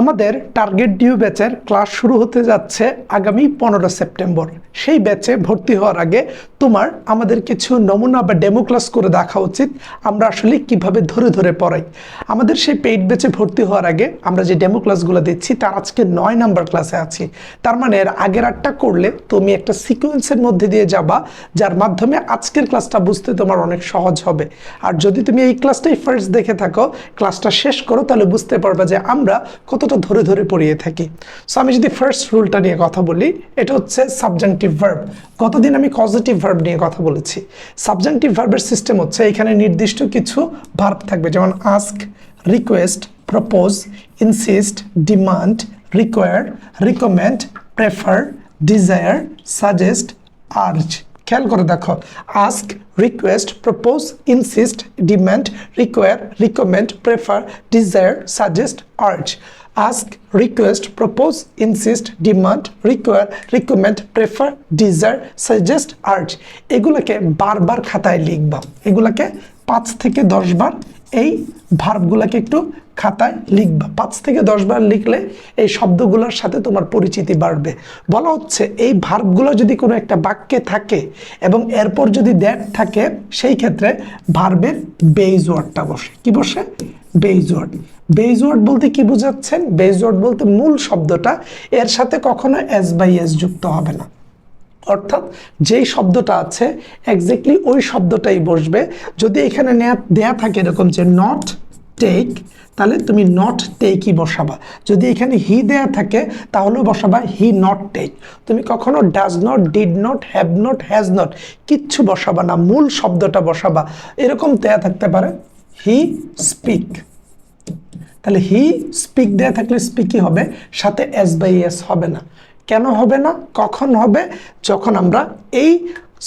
আমাদের target due ব্যাচের class শুরু হতে যাচ্ছে আগামী পনেরো সেপ্টেম্বর। সেই ব্যাচে ভর্তি হওয়ার আগে তোমার আমাদের কিছু নমুনা বা ডেমো ক্লাস করে দেখা উচিত, আমরা আসলে কীভাবে ধরে ধরে পড়াই। আমাদের সেই পেইড ব্যাচে ভর্তি হওয়ার আগে আমরা যে ডেমো ক্লাসগুলো দিচ্ছি, তার আজকে নয় নাম্বার ক্লাসে আছি। তার মানে এর আগের আটটা করলে তুমি একটা সিকোয়েন্সের মধ্যে দিয়ে যাবা, যার মাধ্যমে আজকের ক্লাসটা বুঝতে তোমার অনেক সহজ হবে। আর যদি তুমি এই ক্লাসটাই ফার্স্ট দেখে থাকো ক্লাসটা শেষ করো, তাহলে বুঝতে পারবা যে আমরা কতটা ধরে ধরে পড়িয়ে থাকি। সো আমি যদি ফার্স্ট রুলটা নিয়ে কথা বলি, এটা হচ্ছে সাবজাংটিভ ভার্ব গতদিন আমি পজিটিভ ভার্ব নিয়ে কথা বলেছি। সাবজাংটিভ ভার্বের সিস্টেম হচ্ছে, এখানে নির্দিষ্ট কিছু ভার্ব থাকবে, যেমন ask request propose insist demand require recommend prefer desire suggest urge খেয়াল করে দেখো ask request propose insist demand require recommend prefer desire suggest urge ask request propose insist demand require, recommend prefer desire suggest urge এগুলোকে বারবার খাতায় লিখবা। এগুলোকে পাঁচ থেকে দশ বার এই ভার্বগুলোকে একটু খাতায় লিখবা। পাঁচ থেকে দশ বার লিখলে এই শব্দগুলোর সাথে তোমার পরিচিতি বাড়বে। বলা হচ্ছে এই ভার্বগুলো যদি কোনো একটা বাক্যে থাকে এবং এরপর যদি দ্যাট থাকে, সেই ক্ষেত্রে ভার্বের বেইজ ওয়ার্ডটা বসে। কি বসে? বেইজ ওয়ার্ড বেইজ ওয়ার্ড বলতে কি বোঝাচ্ছেন? বেইজ ওয়ার্ড বলতে মূল শব্দটা। এর সাথে কখনো এস বাই এস যুক্ত হবে না। অর্থাৎ যেই শব্দটা আছে এক্স্যাক্টলি ওই শব্দটাই বসবে। যদি এখানে দেয়া থাকে এরকম যে নট টেক তাহলে তুমি নট টেকই বসাবা। যদি এখানে হি দেয়া থাকে, তাহলেও বসাবা হি নট টেক তুমি কখনো does not did not have not has not কিচ্ছু বসাবা না, মূল শব্দটা বসাবা। এরকম দেয়া থাকতে পারে হি স্পিক তাহলে হি স্পিক দেয়া থাকলে স্পিকই হবে, সাথে এস বাই এস হবে না। কেন হবে না, কখন হবে, যখন আমরা এই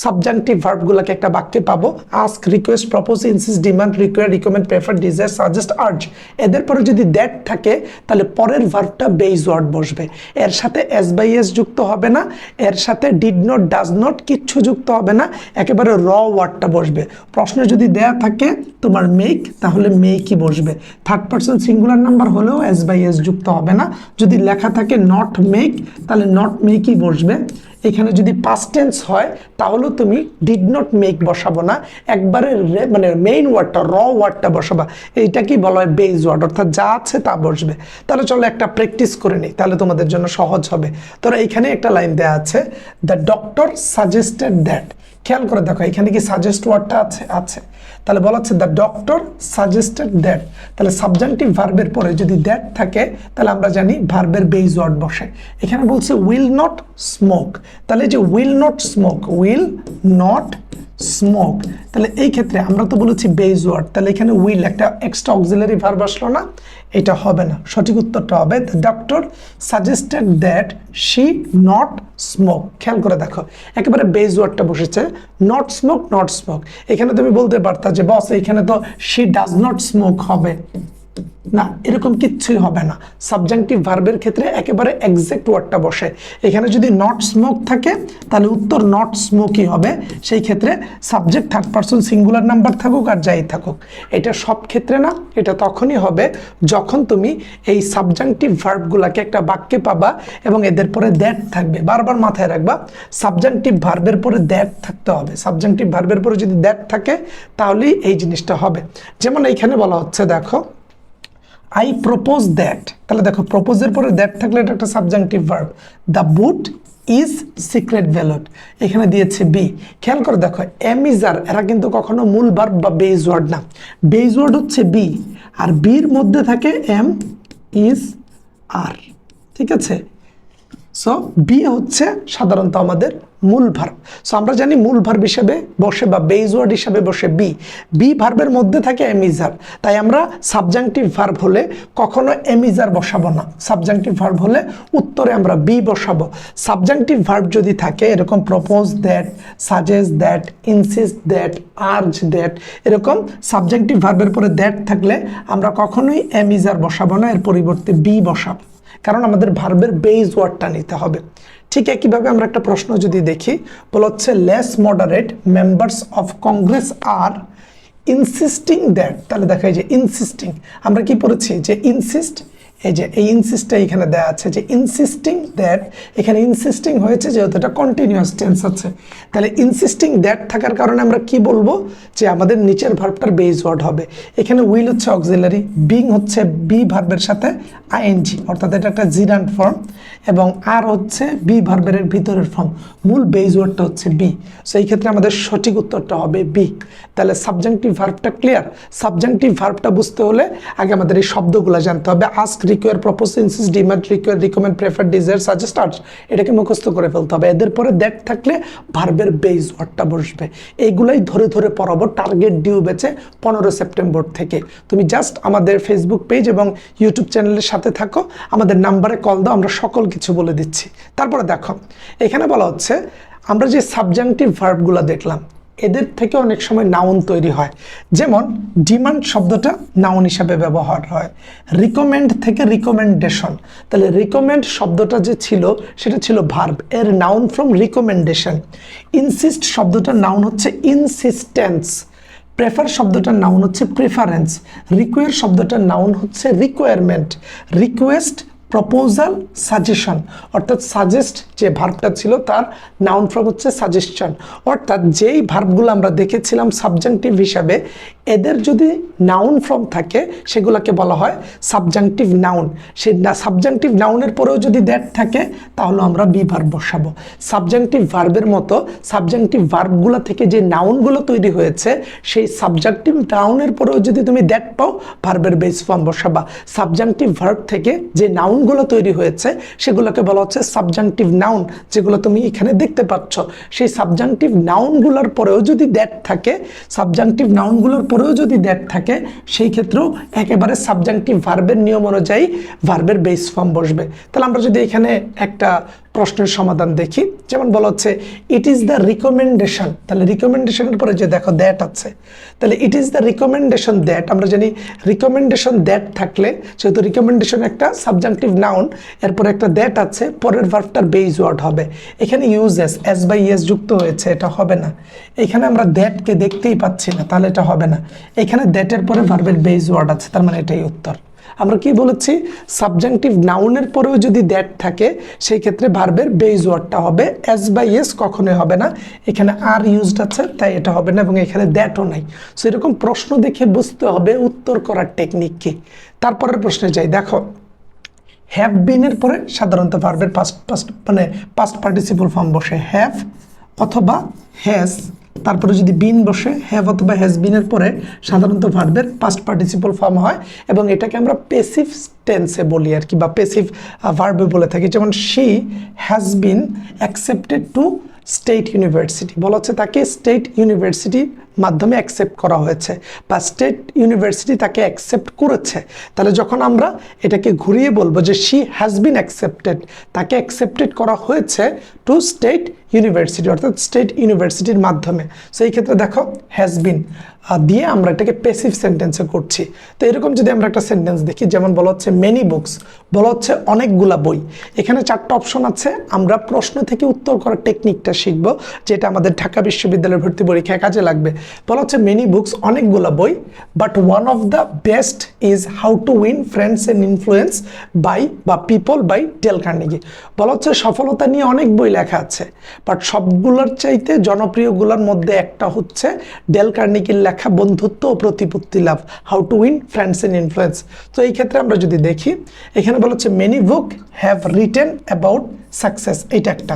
সাবজাংটিভ ভার্বগুলোকে একটা বাক্যে পাবো ask request propose insist demand require recommend prefer desire suggest urge এদের পরে যদি দ্যাট থাকে, তাহলে পরের ভার্বটা বেইজ ওয়ার্ড বসবে। এর সাথে এস বাই এস যুক্ত হবে না, এর সাথে ডিড নট ডাজ নট কিচ্ছু যুক্ত হবে না, একেবারে র ওয়ার্ডটা বসবে। প্রশ্নে যদি দেয়া থাকে, তোমার মেক তাহলে মেকই বসবে। থার্ড পার্সন সিঙ্গুলার নাম্বার হলেও এস বাই এস যুক্ত হবে না। যদি লেখা থাকে নট মেক তাহলে নট মেকই বসবে। এখানে যদি পাস্ট টেন্স হয়, তাহলেও তুমি ডিড নট মেক বসাবো না। একবারে মানে মেইন ওয়ার্ডটা র ওয়ার্ডটা বসাবা। এইটা কি বলা হয় বেজ ওয়ার্ড অর্থাৎ যা আছে তা বসবে। তাহলে চলো একটা প্র্যাকটিস করে নিই, তাহলে তোমাদের জন্য সহজ হবে। তোরা এখানে একটা লাইন দেওয়া আছে দ্য ডক্টর সাজেস্টেড দ্যাট খেয়াল করে দেখো, এখানে কি সাজেস্ট ওয়ার্ডটা আছে? আছে। তাহলে বলা হচ্ছে দ্য ডক্টর সাজেস্টেড দ্যাট তাহলে সাবজেন্টিভ ভার্বের পরে যদি দ্যাট থাকে, তাহলে আমরা জানি ভার্বের বেজ ওয়ার্ড বসে। এখানে বলছে উইল নট স্মোক তাহলে যে will not smoke will not smoke তাহলে এই ক্ষেত্রে আমরা তো বলেছি বেজ ওয়ার্ড তাহলে এখানে উইল একটা এক্সট্রা অক্সিলারি ভার্ব আসলো না। এটা হবে না। সঠিক উত্তরটা হবে the doctor suggested that she not smoke খেয়াল করে দেখো, একেবারে বেজ ওয়ার্ডটা বসেছে নট স্মোক নট স্মোক এখানে তুমি বলতে পারতা যে, বস, এখানে তো শি ডাজ নট স্মোক হবে। না, এরকম কিচ্ছুই হবে না। সাবজাংটিভ ভার্বের ক্ষেত্রে একেবারে এক্সাক্ট ওয়ার্ডটা বসে। এখানে যদি নট স্মোক থাকে, তাহলে উত্তর নট স্মোকই হবে। সেই ক্ষেত্রে subject third person singular number থাকুক আর যাই থাকুক। এটা সব ক্ষেত্রে না, এটা তখনই হবে যখন তুমি এই সাবজাংটিভ ভার্বগুলোকে একটা বাক্যে পাবা এবং এদের পরে দ্যাট থাকবে। বারবার মাথায় রাখবা সাবজাংটিভ ভার্বের পরে দ্যাট থাকতে হবে। সাবজাংটিভ ভার্বের পরে যদি দ্যাট থাকে, তাহলেই এই জিনিসটা হবে। যেমন এইখানে বলা হচ্ছে, দেখো আই প্রপোজ দ্যাট তাহলে দেখো প্রপোজের পরে দ্যাট থাকলে এটা একটা subjunctive verb the vote is secret ballot এখানে দিয়েছে বি খেয়াল করে দেখো এম ইজ আর এরা কিন্তু কখনো মূল ভার্ব বা বেজ ওয়ার্ড না। বেজ ওয়ার্ড হচ্ছে বি আর বির মধ্যে থাকে এম ইজ আর ঠিক আছে? সো বি হচ্ছে সাধারণত আমাদের মূল ভার্ব সো আমরা জানি মূল ভার্ব হিসেবে বসে বা বেইজ ওয়ার্ড হিসেবে বসে বি বি ভার্বের মধ্যে থাকে এমিজার তাই আমরা সাবজাংটিভ ভার্ব হলে কখনো এমিজার বসাবো না। সাবজাংটিভ ভার্ব হলে উত্তরে আমরা বি বসাবো। সাবজাংটিভ ভার্ব যদি থাকে, এরকম propose that suggest that insist that urge that এরকম সাবজাংটিভ ভার্বের পরে দ্যাট থাকলে আমরা কখনোই এমিজার বসাবো না, এর পরিবর্তে বি বসাবো। কারণ আমাদের ভার্বের বেইজ ওয়ার্ডটা নিতে হবে। ঠিক একইভাবে আমরা একটা প্রশ্ন যদি দেখি, বলা হচ্ছে less moderate members of Congress are insisting that তাহলে দেখা যায় যে ইনসিস্টিং আমরা কি পড়েছি যে ইনসিস্ট এই যে এই ইনসিস্টটা এখানে দেওয়া আছে যে ইনসিস্টিং দ্যাট এখানে ইনসিস্টিং হয়েছে যেহেতু এটা কন্টিনিউয়াস টেন্স আছে। তাহলে ইনসিস্টিং দ্যাট থাকার কারণে আমরা কি বলব? যে আমাদের নিচের ভার্বটার বেস ওয়ার্ড হবে। এখানে উইল হচ্ছে অক্সিলারি বিং হচ্ছে বি ভার্বের সাথে আইএনজি অর্থাৎ এটা একটা জিরান্ট ফর্ম এবং আর হচ্ছে বি ভার্বের ভিতরের ফর্ম মূল বেস ওয়ার্ডটা হচ্ছে বি সো এই ক্ষেত্রে আমাদের সঠিক উত্তরটা হবে বি তাহলে সাবজেক্টিভ ভার্বটা ক্লিয়ার সাবজেক্টিভ ভার্বটা বুঝতে হলে আগে আমাদের এই শব্দগুলো জানতে হবে। Ask require propose insist demand require recommend prefer desire suggest urge এটাকে মুখস্থ করে ফেলতে হবে। এদের পরে দ্যাট থাকলে ভার্বের বেস ওয়ার্ডটা বসবে। এইগুলাই ধরে ধরে পড়াবো টার্গেট ডিউ বেচে পনেরো সেপ্টেম্বর থেকে। তুমি জাস্ট আমাদের ফেসবুক পেজ এবং ইউটিউব চ্যানেলের সাথে থাকো, আমাদের নাম্বারে কল দাও, আমরা সকল কিছু বলে দিচ্ছি। তারপরে দেখো, এখানে বলা হচ্ছে, আমরা যে সাবজাংটিভ ভার্বগুলো দেখলাম এদের থেকে অনেক সময় নাউন তৈরি হয়। যেমন ডিমান্ড শব্দটা নাউন হিসাবে ব্যবহার হয়। রিকমেন্ড থেকে রিকমেন্ডেশন তাহলে রিকমেন্ড শব্দটা যে ছিল, সেটা ছিল ভার্ব এর নাউন ফ্রম রিকমেন্ডেশন ইনসিস্ট শব্দটার নাউন হচ্ছে ইনসিস্টেন্স প্রেফার শব্দটার নাউন হচ্ছে প্রেফারেন্স রিকোয়ার শব্দটার নাউন হচ্ছে রিকোয়ারমেন্ট রিকোয়েস্ট প্রপোজাল সাজেশন অর্থাৎ সাজেস্ট যে ভার্বটা ছিল তার নাউন ফর্ম হচ্ছে সাজেশন অর্থাৎ যেই ভার্বগুলো আমরা দেখেছিলাম সাবজাংটিভ হিসাবে, এদের যদি নাউন ফর্ম থাকে, সেগুলোকে বলা হয় সাবজাংটিভ নাউন সেই সাবজাংটিভ নাউনের পরেও যদি দ্যাট থাকে, তাহলে আমরা বি ভার্ব বসাবো। সাবজাংটিভ ভার্বের মতো সাবজাংটিভ ভার্বগুলো থেকে যে নাউনগুলো তৈরি হয়েছে, সেই সাবজাংটিভ নাউনের পরেও যদি তুমি দ্যাট পাও ভার্বের বেস ফর্ম বসাবা। সাবজাংটিভ ভার্ব থেকে যে নাউনগুলো তৈরি হয়েছে, সেগুলোকে বলা হচ্ছে সাবজাংটিভ নাউন যেগুলো তুমি এখানে দেখতে পাচ্ছ। সেই সাবজাংটিভ নাউনগুলোর পরেও যদি দ্যাট থাকে সাবজাংটিভ নাউনগুলোর পরেও যদি দ্যাট থাকে, সেই ক্ষেত্রেও একেবারে সাবজাংটিভ ভার্বের নিয়ম অনুযায়ী ভার্বের বেস ফর্ম বসবে। তাহলে আমরা যদি এখানে একটা প্রশ্নের সমাধান দেখি। যেমন বলা হচ্ছে ইট ইজ দ্য রিকমেন্ডেশন তাহলে রিকমেন্ডেশনের পরে যে দেখো দ্যাট আছে, তাহলে it is the recommendation that আমরা জানি রিকমেন্ডেশন দ্যাট থাকলে, যেহেতু রিকমেন্ডেশন একটা সাবজাংটিভ নাউন এরপরে একটা দ্যাট আছে, পরের ভার্বটার বেজ ওয়ার্ড হবে। এখানে ইউজেস এস বাই ইয়েস যুক্ত হয়েছে, এটা হবে না। এখানে আমরা দ্যাটকে দেখতেই পাচ্ছি না, তাহলে এটা হবে না। এখানে দ্যাটের পরে ভার্বের বেজ ওয়ার্ড আছে, তার মানে এটাই উত্তর। আমরা কি বলেছি? সাবজাংটিভ নাউনের পরেও যদি দ্যাট থাকে, সেই ক্ষেত্রে ভার্বের বেজ ওয়ার্ডটা হবে এস বাই এস কখনোই হবে না। এখানে আর ইউজড আছে, তাই এটা হবে না এবং এখানে দ্যাটও নাই। সো এরকম প্রশ্ন দেখে বুঝতে হবে উত্তর করার টেকনিক কি। তারপরের প্রশ্নে যাই, দেখো। হ্যাভ বিনের পরে সাধারণত ভার্বের পাস্ট পাস্ট মানে পাস্ট পার্টিসিপল ফর্ম বসে। হ্যাভ অথবা হ্যাজ তারপরে যদি বিন বসে হ্যাভ অথবা হ্যাজ বিনের পরে, সাধারণত ভার্বের পাস্ট পার্টিসিপল ফর্ম হয় এবং এটাকে আমরা পেসিভ টেন্সে বলি আর কি, বা পেসিভ ভার্বে বলে থাকি। যেমন she has been accepted to state university বলা হচ্ছে তাকে স্টেট ইউনিভার্সিটির মাধ্যমে অ্যাকসেপ্ট করা হয়েছে বা স্টেট ইউনিভার্সিটি তাকে অ্যাকসেপ্ট করেছে, তাহলে যখন আমরা এটাকে ঘুরিয়ে বলব যে শি হ্যাজ বিন অ্যাকসেপ্টেড তাকে অ্যাকসেপ্টেড করা হয়েছে টু স্টেট ইউনিভার্সিটি অর্থাৎ স্টেট ইউনিভার্সিটির মাধ্যমে। সো এই ক্ষেত্রে দেখো হ্যাজ বিন দিয়ে আমরা এটাকে পেসিভ সেন্টেন্সে করছি। তো এরকম যদি আমরা একটা সেন্টেন্স দেখি, যেমন বলা হচ্ছে মেনি বুকস বলা হচ্ছে অনেকগুলা বই। এখানে চারটা অপশন আছে, আমরা প্রশ্ন থেকে উত্তর করার টেকনিকটা শিখব, যেটা আমাদের ঢাকা বিশ্ববিদ্যালয়ের ভর্তি পরীক্ষায় কাজে লাগবে। বলা হচ্ছে মেনি বুকস অনেকগুলা বই but one of the best is how to win friends and influence by বা পিপল বাই ডেল কার্নেগি বলা হচ্ছে সফলতা নিয়ে অনেক বই লেখা আছে বাট সবগুলোর চাইতে জনপ্রিয়গুলোর মধ্যে একটা হচ্ছে ডেল কার্নেগির লেখা বন্ধুত্ব ও প্রতিপত্তি লাভ how to win friends and influence তো এই ক্ষেত্রে আমরা যদি দেখি, এখানে বলা হচ্ছে many book have written about success এইটা একটা।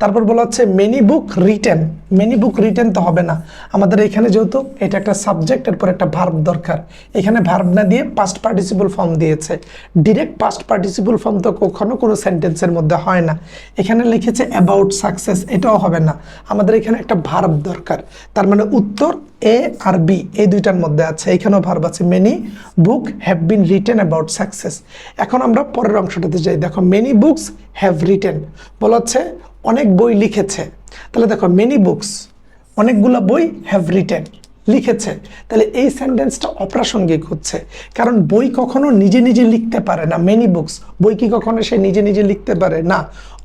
তারপর বলা হচ্ছে many book written many book written তো হবে না। আমাদের এখানে যেহেতু এটা একটা সাবজেক্ট এরপর একটা ভার্ব দরকার। এখানে ভার্ব না দিয়ে পাস্ট পার্টিসিপল ফর্ম দিয়েছে। ডিরেক্ট পাস্ট পার্টিসিপল ফর্ম তো কখনো কোনো সেন্টেন্সের মধ্যে হয় না। এখানে লিখেছে অ্যাবাউট সাকসেস এটাও হবে না। আমাদের এখানে একটা ভার্ব দরকার। তার মানে উত্তর এ আর বি এই দুইটার মধ্যে আছে। এখানেও ভার্ব আছে many book have been written about success এখন আমরা পরের অংশটাতে যাই। দেখো মেনি বুকস হ্যাভ রিটেন বলা হচ্ছে অনেক বই লিখেছে। তাহলে দেখো মেনি বুকস অনেকগুলো বই হ্যাভ রিটেন লিখেছে। তাহলে এই সেন্টেন্সটা অপ্রাসঙ্গিক হচ্ছে। কারণ বই কখনো নিজে নিজে লিখতে পারে না মেনি বুকস বই কি কখনো সে নিজে নিজে লিখতে পারে? না।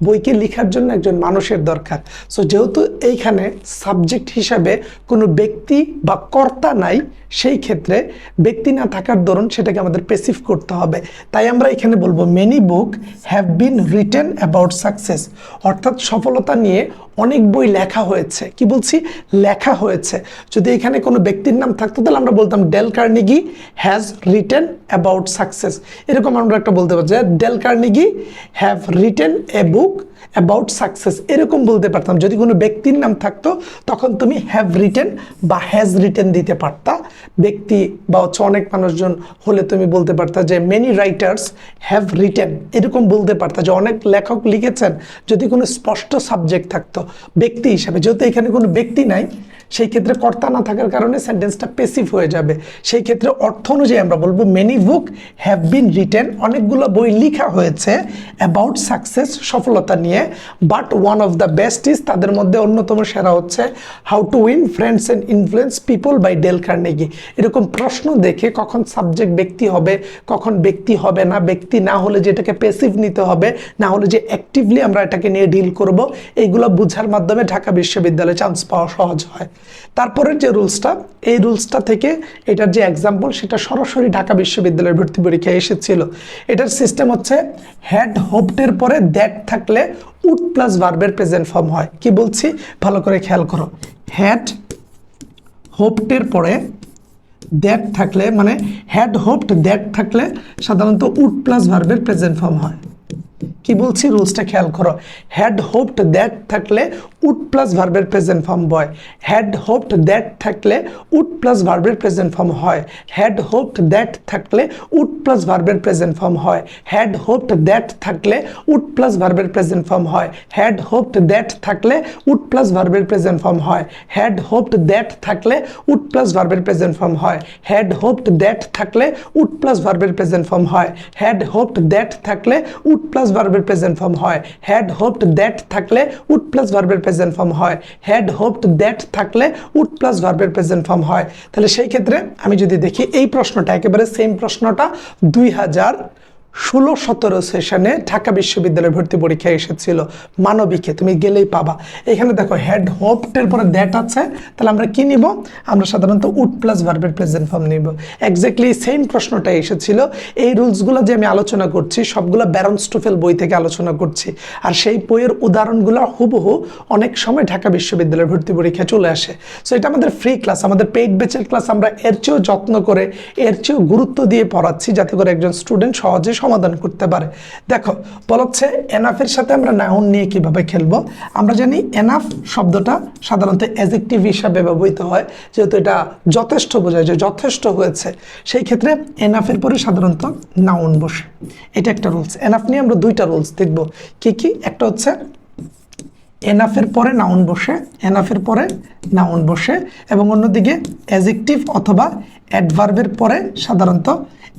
বইকে লেখার জন্য একজন মানুষের দরকার। সো যেহেতু এইখানে সাবজেক্ট হিসাবে কোনো ব্যক্তি বা কর্তা নাই, সেই ক্ষেত্রে ব্যক্তি না থাকার দরুন সেটাকে আমাদের পেসিভ করতে হবে। তাই আমরা এখানে বলব many book have been written about success অর্থাৎ সফলতা নিয়ে অনেক বই লেখা হয়েছে। কি বলছি? লেখা হয়েছে। যদি এখানে কোনো ব্যক্তির নাম থাকতো, তাহলে আমরা বলতাম, Dale Carnegie has written about success এরকম আমরা একটা বলতে পারছি Dale Carnegie have written a book about success এরকম বলতে পারতাম। যদি কোনো ব্যক্তির নাম থাকতো, তখন তুমি হ্যাভ রিটেন বা হ্যাজ রিটেন দিতে পারতা। ব্যক্তি বা হচ্ছে অনেক মানুষজন হলে তুমি বলতে পারতা যে মেনি রাইটার্স হ্যাভ রিটেন এরকম বলতে পারতা যে, অনেক লেখক লিখেছেন। যদি কোনো স্পষ্ট সাবজেক্ট থাকতো, ব্যক্তি হিসাবে। যেহেতু এখানে কোনো ব্যক্তি নাই সেই ক্ষেত্রে কর্তা না থাকার কারণে সেন্টেন্সটা পেসিভ হয়ে যাবে। সেই ক্ষেত্রে অর্থ অনুযায়ী আমরা বলব many book have been written অনেকগুলো বই লেখা হয়েছে অ্যাবাউট সাকসেস সফলতা নিয়ে but one of the best is তাদের মধ্যে অন্যতম সেরা হচ্ছে how to win friends and influence people by Dale Carnegie এরকম প্রশ্ন দেখে কখন সাবজেক্ট ব্যক্তি হবে, কখন ব্যক্তি হবে না, ব্যক্তি না হলে যেটাকে পেসিভ নিতে হবে, না হলে যে অ্যাক্টিভলি আমরা এটাকে নিয়ে ডিল করব এইগুলো বুঝার মাধ্যমে ঢাকা বিশ্ববিদ্যালয়ে চান্স পাওয়া সহজ হয়। তারপরের যে রুলসটা, এই রুলসটা থেকে এটার যে এক্সাম্পল সেটা সরাসরি ঢাকা বিশ্ববিদ্যালয়ের ভর্তি পরীক্ষায় এসেছিল। এটার সিস্টেম হচ্ছে হ্যাড হোপটের পরে দ্যাট থাকলে উড প্লাস ভার্বের প্রেজেন্ট ফর্ম হয়। কি বলছি? ভালো করে খেয়াল করো। হ্যাড হোপটের পরে দ্যাট থাকলে মানে হ্যাড হোপড দ্যাট থাকলে সাধারণত উড প্লাস ভার্বের প্রেজেন্ট ফর্ম হয়। কি বলছি রুলসটা খেয়াল করো। হ্যাড হোপড দ্যাট থাকলে উড প্লাস ভার্বের প্রেজেন্ট ফর্ম হয় হ্যাড হোপড দ্যাট থাকলে উড প্লাস ভার্বের প্রেজেন্ট ফর্ম হয়। হ্যাড হোপড দ্যাট থাকলে উড প্লাস ভার্বের প্রেজেন্ট ফর্ম হয়। হ্যাড হোপড দ্যাট থাকলে উড প্লাস ভার্বের প্রেজেন্ট ফর্ম হয়। হ্যাড হোপড দ্যাট থাকলে উড প্লাস ভার্বের প্রেজেন্ট ফর্ম হয়। হ্যাড হোপড দ্যাট থাকলে উড প্লাস ভার্বের প্রেজেন্ট ফর্ম হয়। হ্যাড হোপড দ্যাট থাকলে উড প্লাস ভার্বের প্রেজেন্ট ফর্ম হয়। হ্যাড হোপড দ্যাট থাকলে উড প্লাস ভার্বের প্রেজেন্ট ফর্ম হয়। হ্যাড হোপড দ্যাট থাকলে উড প্লাস ভার্বের প্রেজেন্ট ফর্ম হয়। হ্যাড হোপড দ্যাট থাকলে উড প্লাস ভার্বের প্রেজেন্ট ফর্ম হয়। তাহলে সেই ক্ষেত্রে আমি যদি দেখি এই প্রশ্নটা, একেবারে সেম প্রশ্নটা, দুই হাজার ষোলো সতেরো সেশনে ঢাকা বিশ্ববিদ্যালয়ে ভর্তি পরীক্ষায় এসেছিল। মানবিকে তুমি গেলেই পাবা। এখানে দেখো হেড হোপটের পরে দ্যাট আছে। তাহলে আমরা কি নিব? আমরা সাধারণত উড প্লাস ভার্বের প্রেজেন্ট ফর্ম নিব। এক্স্যাক্টলি সেম প্রশ্নটা এসেছিল। এই রুলসগুলো যে আমি আলোচনা করছি, সবগুলো ব্যারন স্টোফেল বই থেকে আলোচনা করছি। আর সেই বইয়ের উদাহরণগুলো হুবহু অনেক সময় ঢাকা বিশ্ববিদ্যালয়ের ভর্তি পরীক্ষায় চলে আসে। সো এটা আমাদের ফ্রি ক্লাস আমাদের পেইড বেচের ক্লাস আমরা এর চেয়েও যত্ন করে, এর চেয়েও গুরুত্ব দিয়ে পড়াচ্ছি, যাতে করে একজন স্টুডেন্ট সহজে সমাধান করতে পারে। দেখো বলছে এনাফের সাথে আমরা নাউন নিয়ে কীভাবে খেলব? আমরা জানি এনাফ শব্দটা সাধারণত অ্যাজেক্টিভ হিসাবে ব্যবহৃত হয়। যেহেতু এটা যথেষ্ট বোঝায় যে যথেষ্ট হয়েছে, সেই ক্ষেত্রে এনাফের পরে সাধারণত নাউন বসে। এটা একটা রুলস এনাফ নিয়ে আমরা দুইটা রুলস দেখব। কি কি? একটা হচ্ছে এনাফের পরে নাউন বসে এনাফের পরে নাউন বসে এবং অন্যদিকে অ্যাজেক্টিভ অথবা অ্যাডভার্বের পরে সাধারণত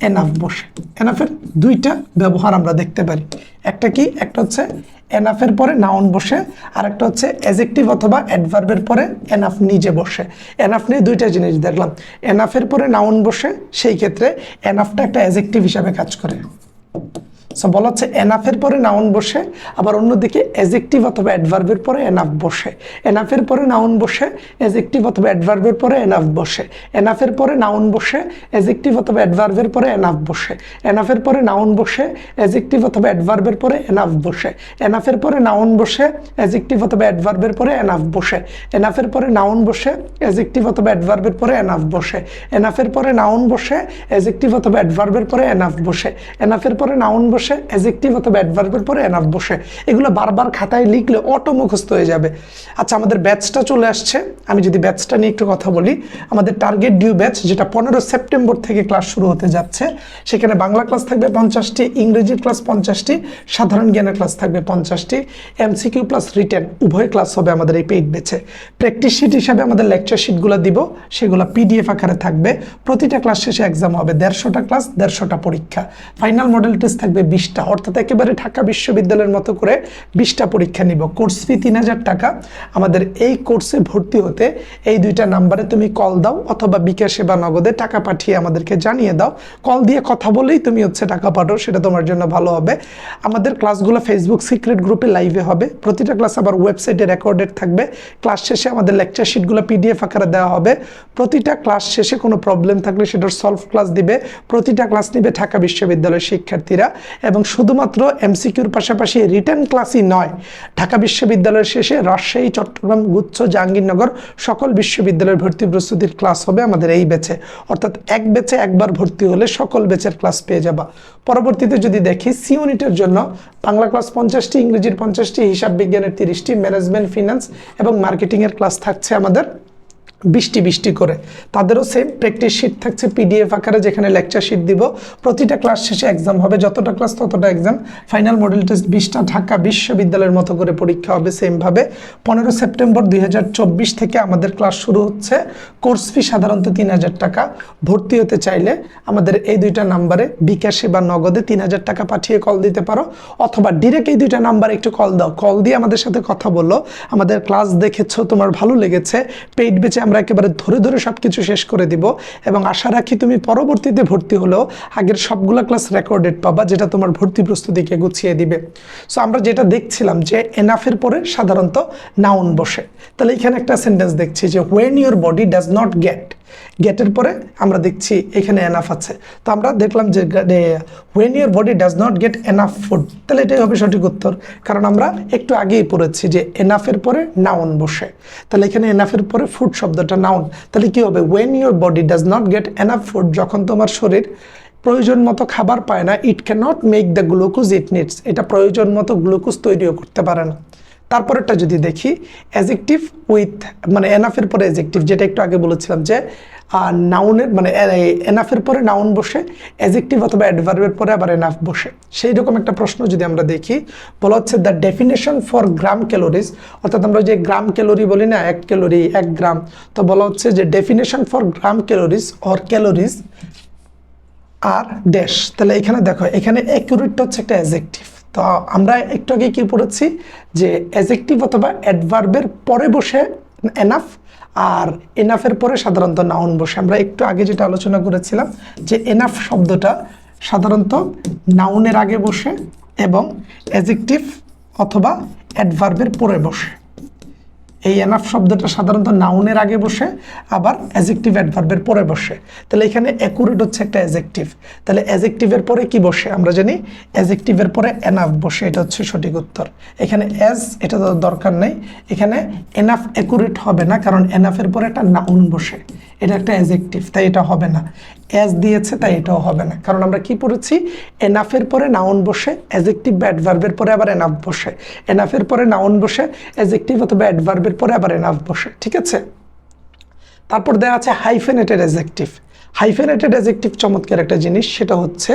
এনাফ বসে। এনাফের দুইটা ব্যবহার আমরা দেখতে পারি। একটা কি? একটা হচ্ছে এনাফের পরে নাউন বসে। আর একটা হচ্ছে অ্যাজেক্টিভ অথবা অ্যাডভার্বের পরে এনাফ নিজে বসে। এনাফ নিয়ে দুইটা জিনিস দেখলাম। এনাফের পরে নাউন বসে, সেই ক্ষেত্রে এনাফটা একটা অ্যাজেক্টিভ হিসাবে কাজ করে। সো বলা হচ্ছে এনাফের পরে নাউন বসে আবার অন্যদিকে অ্যাজেক্টিভ অথবা অ্যাডভার্বের পরে এনাফ বসে এনাফের পরে নাউন বসে অ্যাজেক্টিভ অথবা অ্যাডভার্বের পরে এনাফ বসে এনাফের পরে নাউন বসে অ্যাজেক্টিভ অথবা অ্যাডভার্বের পরে এনাফ বসে এনাফের পরে নাউন বসে অ্যাজেক্টিভ অথবা অ্যাডভার্বের পরে এনাফ বসে এনাফের পরে নাউন বসে অ্যাজেক্টিভ অথবা অ্যাডভার্বের পরে এনাফ বসে এনাফের পরে নাউন বসে অ্যাজেক্টিভ অথবা অ্যাডভার্বের পরে এনাফ বসে এনাফের পরে নাউন বসে অ্যাজেক্টিভ অথবা অ্যাডভার্বের পরে এনাফ বসে এনাফের পরে নাউন বসে অ্যাজেক্টিভ অথবা অ্যাডভার্বের পরে এনাফ বসে। এগুলো বারবার খাতায় লিখলে অটো মুখস্থ হয়ে যাবে। আচ্ছা আমাদের ব্যাচটা চলে আসছে। আমি যদি ব্যাচটা নিয়ে একটু কথা বলি, আমাদের টার্গেট ডিউ ব্যাচ যেটা পনেরো সেপ্টেম্বর থেকে ক্লাস শুরু হতে যাচ্ছে, সেখানে বাংলা ক্লাস থাকবে পঞ্চাশটি, ইংরেজির ক্লাস পঞ্চাশটি, সাধারণ জ্ঞানের ক্লাস থাকবে পঞ্চাশটি এমসিকিউ প্লাস রিটেন উভয় ক্লাস হবে আমাদের এই পেইড ব্যাচে প্র্যাকটিস শিট হিসাবে আমাদের লেকচার শিটগুলো দিব, সেগুলো পিডিএফ আকারে থাকবে। প্রতিটা ক্লাস শেষে এক্সাম হবে। দেড়শোটা ক্লাস দেড়শোটা পরীক্ষা। ফাইনাল মডেল টেস্ট থাকবে বিশটা, অর্থাৎ একেবারে ঢাকা বিশ্ববিদ্যালয়ের মতো করে বিশটা পরীক্ষা নিব। কোর্স ফি তিন হাজার টাকা। আমাদের এই কোর্সে ভর্তি হতে এই দুইটা নাম্বারে তুমি কল দাও অথবা বিকাশে বা নগদে টাকা পাঠিয়ে আমাদেরকে জানিয়ে দাও। কল দিয়ে কথা বলেই তুমি হচ্ছে টাকা পাঠাও, সেটা তোমার জন্য ভালো হবে। আমাদের ক্লাসগুলো ফেসবুক সিক্রেট গ্রুপে লাইভে হবে। প্রতিটা ক্লাস আবার ওয়েবসাইটে রেকর্ডেড থাকবে। ক্লাস শেষে আমাদের লেকচার শিটগুলো পিডিএফ আকারে দেওয়া হবে। প্রতিটা ক্লাস শেষে কোনো প্রবলেম থাকলে সেটার সলভ ক্লাস দিবে। প্রতিটা ক্লাস নিবে ঢাকা বিশ্ববিদ্যালয়ের শিক্ষার্থীরা। এবং শুধুমাত্র এমসিকিউর পাশাপাশি রিটার্ন ক্লাসই নয়, ঢাকা বিশ্ববিদ্যালয়ের শেষে রাজশাহী, চট্টগ্রাম, গুচ্ছ, জাহাঙ্গীরনগর সকল বিশ্ববিদ্যালয়ের ভর্তি প্রস্তুতির ক্লাস হবে আমাদের এই ব্যাচে। অর্থাৎ এক ব্যাচে একবার ভর্তি হলে সকল ব্যাচের ক্লাস পেয়ে যাবা। পরবর্তীতে যদি দেখি সি ইউনিটের জন্য, বাংলা ক্লাস পঞ্চাশটি, ইংরেজির পঞ্চাশটি, হিসাব বিজ্ঞানের তিরিশটি, ম্যানেজমেন্ট, ফিনান্স এবং মার্কেটিংয়ের ক্লাস থাকছে আমাদের বৃষ্টি বৃষ্টি করে। তাদেরও সেম প্র্যাকটিস শিট থাকছে পিডিএফ আকারে, যেখানে লেকচার শিট দিব। প্রতিটা ক্লাস শেষে এক্সাম হবে। যতটা ক্লাস ততটা এক্সাম ফাইনাল মডেল টেস্ট বিশটা ঢাকা বিশ্ববিদ্যালয়ের মতো করে পরীক্ষা হবে সেমভাবে পনেরো সেপ্টেম্বর দুই হাজার চব্বিশ থেকে আমাদের ক্লাস শুরু হচ্ছে। কোর্স ফি সাধারণত তিন হাজার টাকা। ভর্তি হতে চাইলে আমাদের এই দুইটা নাম্বারে বিকাশে বা নগদে তিন হাজার টাকা পাঠিয়ে কল দিতে পারো। অথবা ডিরেক্ট এই দুইটা নাম্বারে একটু কল দাও। কল দিয়ে আমাদের সাথে কথা বলো। আমাদের ক্লাস দেখেছ, তোমার ভালো লেগেছে। পেইড বেচে আমরা একেবারে ধরে ধরে সব কিছু শেষ করে দিব এবং আশা রাখি তুমি পরবর্তীতে ভর্তি হলেও আগের সবগুলো ক্লাস রেকর্ডেড পাবা, যেটা তোমার ভর্তি প্রস্তুতিকে গুছিয়ে দিবে। সো আমরা যেটা দেখছিলাম যে এনাফের পরে সাধারণত নাউন বসে। তাহলে এখানে একটা সেন্টেন্স দেখছি যে when your body does not get গেটের পরে আমরা দেখছি এখানে এনাফ আছে। তো আমরা দেখলাম যে when your body does not get enough food তাহলে এটাই হবে সঠিক উত্তর। কারণ আমরা একটু আগেই পড়েছি যে এনাফের পরে নাউন বসে। তাহলে এখানে এনাফের পরে ফুড শব্দটা নাউন তাহলে কি হবে? When your body does not get enough food যখন তোমার শরীর প্রয়োজন মতো খাবার পায় না it can not make the glucose it needs এটা প্রয়োজন মতো গ্লুকোজ তৈরিও করতে পারে না। তারপরেরটা যদি দেখি অ্যাজেক্টিভ উইথ মানে এনাফের পরে অ্যাজেক্টিভ যেটা একটু আগে বলেছিলাম যে নাউনের মানে এনাফের পরে নাউন বসে অ্যাজেক্টিভ অথবা অ্যাডভার্বের পরে আবার এনাফ বসে। সেই রকম একটা প্রশ্ন যদি আমরা দেখি, বলা হচ্ছে the definition for gram calories অর্থাৎ আমরা যে গ্রাম ক্যালোরি বলি না, এক ক্যালোরি এক গ্রাম তো বলা হচ্ছে যে definition for gram calories or calories R dash তাহলে এখানে দেখো, এখানে অ্যাকুরেটটা হচ্ছে একটা অ্যাজেক্টিভ তো আমরা একটু আগে কি পড়েছি, যে অ্যাজেক্টিভ অথবা অ্যাডভার্বের পরে বসে এনাফ আর এনাফের পরে সাধারণত নাউন বসে। আমরা একটু আগে যেটা আলোচনা করেছিলাম যে এনাফ শব্দটা সাধারণত নাউনের আগে বসে এবং অ্যাজেকটিভ অথবা অ্যাডভার্বের পরে বসে। এই এনাফ শব্দটা সাধারণত নাউনের আগে বসে, আবার অ্যাজেক্টিভ অ্যাডভার্বের পরে বসে। তাহলে এখানে অ্যাকুরেট হচ্ছে একটা অ্যাজেক্টিভ তাহলে অ্যাজেক্টিভের পরে কি বসে? আমরা জানি অ্যাজেক্টিভের পরে এনাফ বসে, এটা হচ্ছে সঠিক উত্তর। এখানে অ্যাজ এটা তো দরকার নেই। এখানে এনাফ অ্যাকুরেট হবে না, কারণ এনাফের পরে একটা নাউন বসে। এটা একটা অ্যাজেকটিভ তাই এটা হবে না। অ্যাজ দিয়েছে, তাই এটাও হবে না। কারণ আমরা কি পড়েছি? এনাফের পরে নাউন বসে অ্যাজেকটিভ বা অ্যাডভার্বের পরে আবার এনাফ বসে। এনাফের পরে নাউন বসে অ্যাজেকটিভ অথবা অ্যাডভার্বের পরে আবার এনাফ বসে। ঠিক আছে? তারপর দেওয়া আছে হাইফেনেটের অ্যাজেক্টিভ হাইফেনেটেড অ্যাজেক্টিভ চমৎকার একটা জিনিস, সেটা হচ্ছে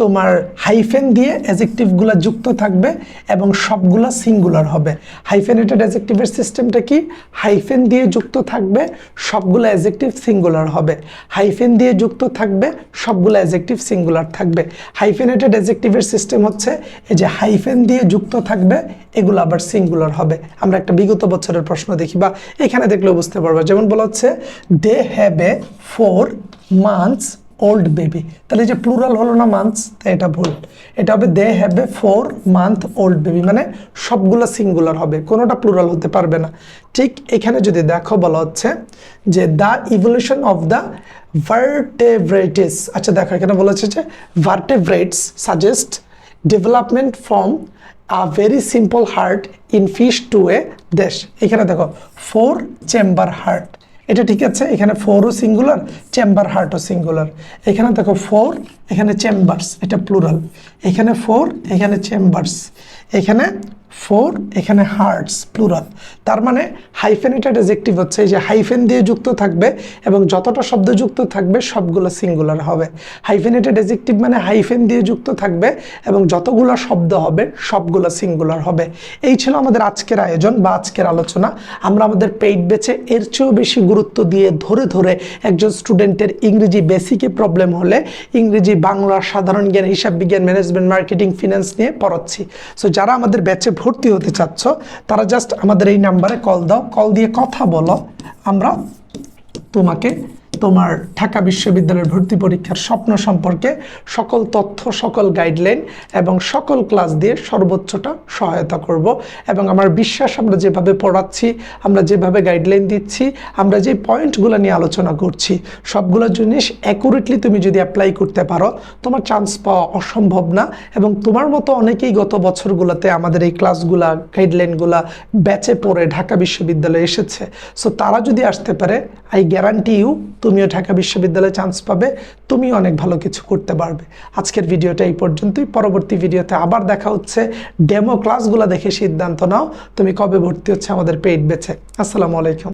তোমার হাইফেন দিয়ে অ্যাজেক্টিভগুলো যুক্ত থাকবে এবং সবগুলা সিঙ্গুলার হবে। হাইফেনেটেড অ্যাজেক্টিভের সিস্টেমটা কি? হাইফেন দিয়ে যুক্ত থাকবে, সবগুলো অ্যাজেক্টিভ সিঙ্গুলার হবে। হাইফেন দিয়ে যুক্ত থাকবে, সবগুলো অ্যাজেক্টিভ সিঙ্গুলার থাকবে। হাইফেনেটেড অ্যাজেক্টিভের সিস্টেম হচ্ছে এই যে হাইফেন দিয়ে যুক্ত থাকবে এগুলো আবার সিঙ্গুলার হবে। আমরা একটা বিগত বছরের প্রশ্ন দেখি বা এখানে দেখলেও বুঝতে পারব। যেমন বলা হচ্ছে they have a four months old baby তাহলে যে প্লুরাল হলো না মান্থস তাই এটা ভুল। এটা হবে they have a four month old baby মানে সবগুলো সিঙ্গুলার হবে। কোনোটা প্লুরাল হতে পারবে না। ঠিক এখানে যদি দেখো, বলা হচ্ছে যে the evolution of the vertebrates আচ্ছা দেখো, এখানে বলেছে যে vertebrates suggest development from a very simple heart in fish to a দেশ। এখানে দেখো ফোর চেম্বার হার্ট এটা ঠিক আছে? এখানে ফোরও সিঙ্গুলার চেম্বার হার্টও সিঙ্গুলার এখানে দেখো ফোর এখানে চেম্বার্স এটা প্লুরাল এখানে ফোর এখানে চেম্বার্স এখানে ফোর, এখানে হার্টস, প্লুরাল। তার মানে হাইফেনেটেড এজেক্টিভ হচ্ছে যে হাইফেন দিয়ে যুক্ত থাকবে এবং যতটা শব্দ যুক্ত থাকবে সবগুলো সিঙ্গুলার হবে। হাইফেনেটেড এজেক্টিভ মানে হাইফেন দিয়ে যুক্ত থাকবে এবং যতগুলো শব্দ হবে সবগুলো সিঙ্গুলার হবে। এই ছিল আমাদের আজকের আয়োজন বা আজকের আলোচনা। আমরা আমাদের পেইড বেচে এর চেয়েও বেশি গুরুত্ব দিয়ে ধরে ধরে একজন স্টুডেন্টের ইংরেজি বেসিকে প্রবলেম হলে ইংরেজি, বাংলা, সাধারণ জ্ঞান হিসাব বিজ্ঞান ম্যানেজমেন্ট মার্কেটিং ফিনান্স নিয়ে পড়াচ্ছি। সো যারা আমাদের ব্যাচে ভর্তি হতে চাচ্ছ, তারা জাস্ট আমাদের এই নাম্বারে কল দাও। কল দিয়ে কথা বলো, আমরা তোমাকে তোমার ঢাকা বিশ্ববিদ্যালয়ের ভর্তি পরীক্ষার স্বপ্ন সম্পর্কে সকল তথ্য, সকল গাইডলাইন এবং সকল ক্লাস দিয়ে সর্বোচ্চটা সহায়তা করব। এবং আমার বিশ্বাস, আমরা যেভাবে পড়াচ্ছি, আমরা যেভাবে গাইডলাইন দিচ্ছি, আমরা যে পয়েন্টগুলো নিয়ে আলোচনা করছি, সবগুলো জিনিস অ্যাকুরেটলি তুমি যদি অ্যাপ্লাই করতে পারো, তোমার চান্স পাওয়া অসম্ভব না। এবং তোমার মতো অনেকেই গত বছরগুলোতে আমাদের এই ক্লাসগুলা গাইডলাইনগুলা ব্যাচে পড়ে ঢাকা বিশ্ববিদ্যালয়ে এসেছে। সো তারা যদি আসতে পারে আই গ্যারান্টি ইউ তুমিও ঢাকা বিশ্ববিদ্যালয়ে চান্স পাবে, তুমিও অনেক ভালো কিছু করতে পারবে। আজকের ভিডিওটা এই পর্যন্তই। পরবর্তী ভিডিওতে আবার দেখা হচ্ছে। ডেমো ক্লাসগুলো দেখে সিদ্ধান্ত নাও। তুমি কবে ভর্তি হচ্ছে আমাদের পেইড বেছে আসসালামু আলাইকুম।